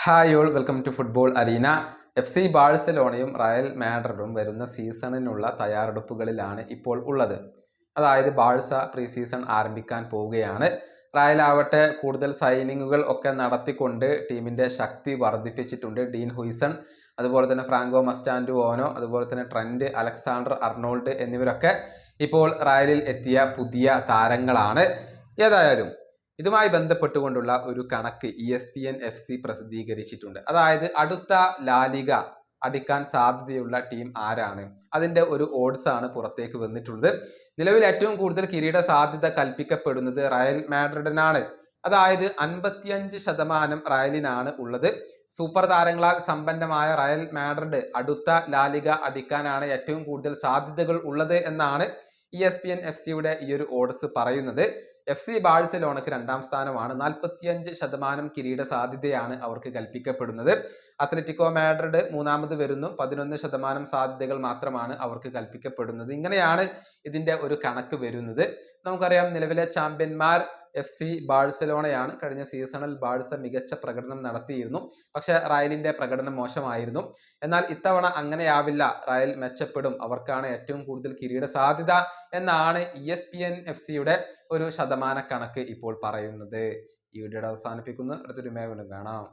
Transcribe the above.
Hi all welcome to football arena F C ബാഴ്സലോണയും Real മാഡ്രിഡും വരുന്ന സീസണിനുള്ള തയ്യാറെടുപ്പുകളിലാണ് ഇപ്പോൾ ഉള്ളത്. അതായത് ബാഴ്സ പ്രീ സീസൺ ആരംഭിക്കാൻ പോവുകയാണ്. റയൽ ആവട്ടെ കൂടുതൽ സൈനിങ്ങുകൾ ഒക്കെ നടത്തിക്കൊണ്ട് ടീമിന്റെ ശക്തി വർദ്ധിപ്പിച്ചിട്ടുണ്ട് ഡീൻ ഹുയ്സൺ അതുപോലെ തന്നെ ഫ്രാങ്കോ മസ്റ്റാൻഡു ഓനോ അതുപോലെ തന്നെ ട്രെൻഡ് അലക്സാണ്ടർ അർണോൾഡ് എന്നിവരൊക്കെ ഇപ്പോൾ റയലിൽ എത്തിയ പുതിയ താരങ്ങളാണ്. ഏതായാലും ഇതുമായി ബന്ധപ്പെട്ടുകൊണ്ടുള്ള ഒരു കണക്ക് E S P N F C പ്രസിദ്ധീകരിച്ചിട്ടുണ്ട്. അതായത് അടുത്ത ലാലിക അടിക്കാൻ സാധ്യതയുള്ള ടീം ആരാണ്? അതിന്റെ ഒരു ഓഡ്സ് ആണ് പുറത്തേക്ക് വന്നിട്ടുള്ളത്. നിലവിൽ ഏറ്റവും കൂടുതൽ കിരീട സാധ്യത കൽപ്പിക്കപ്പെടുന്നത് റയൽ മാഡ്രിഡിനാണ്. അതായത് അൻപത്തിയഞ്ച് ശതമാനം റയലിനാണ് ഉള്ളത്. സൂപ്പർ താരങ്ങളാൽ സമ്പന്നമായ റയൽ മാഡ്രിഡ് അടുത്ത ലാലിക അടിക്കാനാണ് ഏറ്റവും കൂടുതൽ സാധ്യതകൾ ഉള്ളത് എന്നാണ് E S P N F സിയുടെ ഈ ഒരു ഓഡ്സ് പറയുന്നത്. എഫ് സി ബാഴ്സലോണക്ക് രണ്ടാം സ്ഥാനമാണ്. നാൽപ്പത്തിയഞ്ച് ശതമാനം കിരീട സാധ്യതയാണ് അവർക്ക് കൽപ്പിക്കപ്പെടുന്നത്. അത്ലറ്റിക്കോ മാഡ്രിഡ് മൂന്നാമത് വരുന്നു. പതിനൊന്ന് ശതമാനം സാധ്യതകൾ മാത്രമാണ് അവർക്ക് കൽപ്പിക്കപ്പെടുന്നത്. ഇങ്ങനെയാണ് ഇതിന്റെ ഒരു കണക്ക് വരുന്നത്. നമുക്കറിയാം നിലവിലെ ചാമ്പ്യന്മാർ എഫ് സി ബാഴ്സലോണയാണ് കഴിഞ്ഞ സീസണിൽ ബാഴ്സ മികച്ച പ്രകടനം നടത്തിയിരുന്നു. പക്ഷെ റയലിന്റെ പ്രകടനം മോശമായിരുന്നു. എന്നാൽ ഇത്തവണ അങ്ങനെയാവില്ല. റയൽ മെച്ചപ്പെടും. അവർക്കാണ് ഏറ്റവും കൂടുതൽ കിരീട സാധ്യത എന്നാണ് E S P N F സിയുടെ ഒരു ശതമാന കണക്ക് ഇപ്പോൾ പറയുന്നത്. ഈ വീഡിയോയുടെ അവസാനിപ്പിക്കുന്നു. അടുത്തൊരു മേ വീണ്ടും കാണാം.